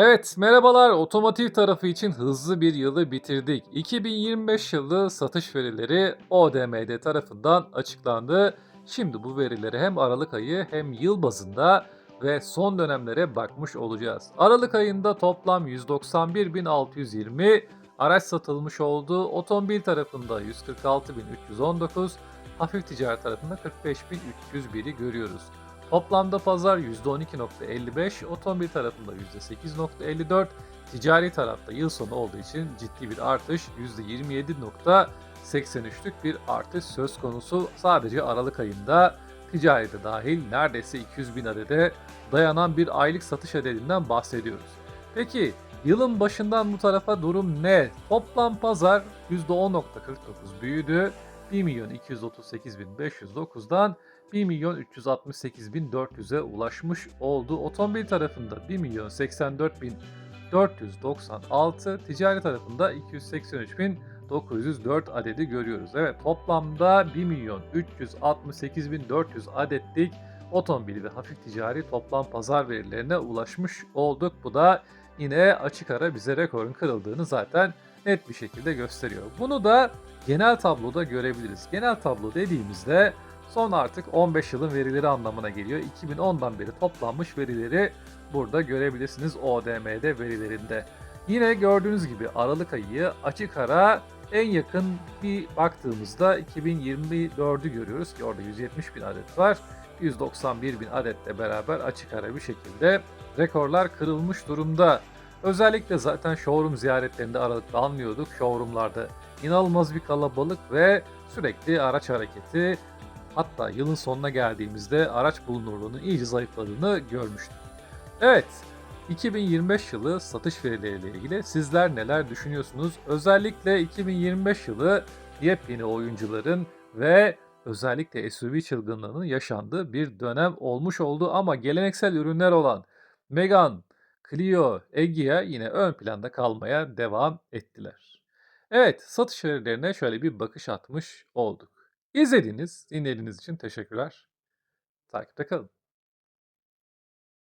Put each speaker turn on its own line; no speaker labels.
Evet, merhabalar. Otomotiv tarafı için hızlı bir yılı bitirdik. 2025 yılı satış verileri ODMD tarafından açıklandı. Şimdi bu verileri hem Aralık ayı hem yıl bazında ve son dönemlere bakmış olacağız. Aralık ayında toplam 191.620 araç satılmış oldu. Otomobil tarafında 146.319, hafif ticaret tarafında 45.301'i görüyoruz. Toplamda pazar %12.55, otomobil tarafında %8.54, ticari tarafta yıl sonu olduğu için ciddi bir artış %27.83'lük bir artış söz konusu. Sadece Aralık ayında ticarete dahil neredeyse 200 bin adede dayanan bir aylık satış adedinden bahsediyoruz. Peki yılın başından bu tarafa durum ne? Toplam pazar %10.49 büyüdü. 1 milyon 238.509'dan 1 milyon 368 bin 400'e ulaşmış oldu. Otomobil tarafında 1 milyon 84 bin 496, ticari tarafında 283 bin 904 adedi görüyoruz. Evet toplamda 1 milyon 368 bin 400 adetlik otomobil ve hafif ticari toplam pazar verilerine ulaşmış olduk. Bu da yine açık ara bize rekorun kırıldığını zaten net bir şekilde gösteriyor. Bunu da genel tabloda görebiliriz. Genel tablo dediğimizde son artık 15 yılın verileri anlamına geliyor. 2010'dan beri toplanmış verileri burada görebilirsiniz ODM'de verilerinde. Yine gördüğünüz gibi Aralık ayı açık ara en yakın bir baktığımızda 2024'ü görüyoruz ki orada 170 bin adet var. 191 bin adetle beraber açık ara bir şekilde rekorlar kırılmış durumda. Özellikle zaten showroom ziyaretlerinde aralıkta almıyorduk. Showroomlarda inanılmaz bir kalabalık ve sürekli araç hareketi. Hatta yılın sonuna geldiğimizde araç bulunurluğunun iyice zayıfladığını görmüştük. Evet, 2025 yılı satış verileriyle ilgili sizler neler düşünüyorsunuz? Özellikle 2025 yılı yepyeni oyuncuların ve özellikle SUV çılgınlığının yaşandığı bir dönem olmuş oldu ama geleneksel ürünler olan Megane, Clio, Egea yine ön planda kalmaya devam ettiler. Evet, satış verilerine şöyle bir bakış atmış olduk. İzlediğiniz, dinlediğiniz için teşekkürler. Takipte kalın.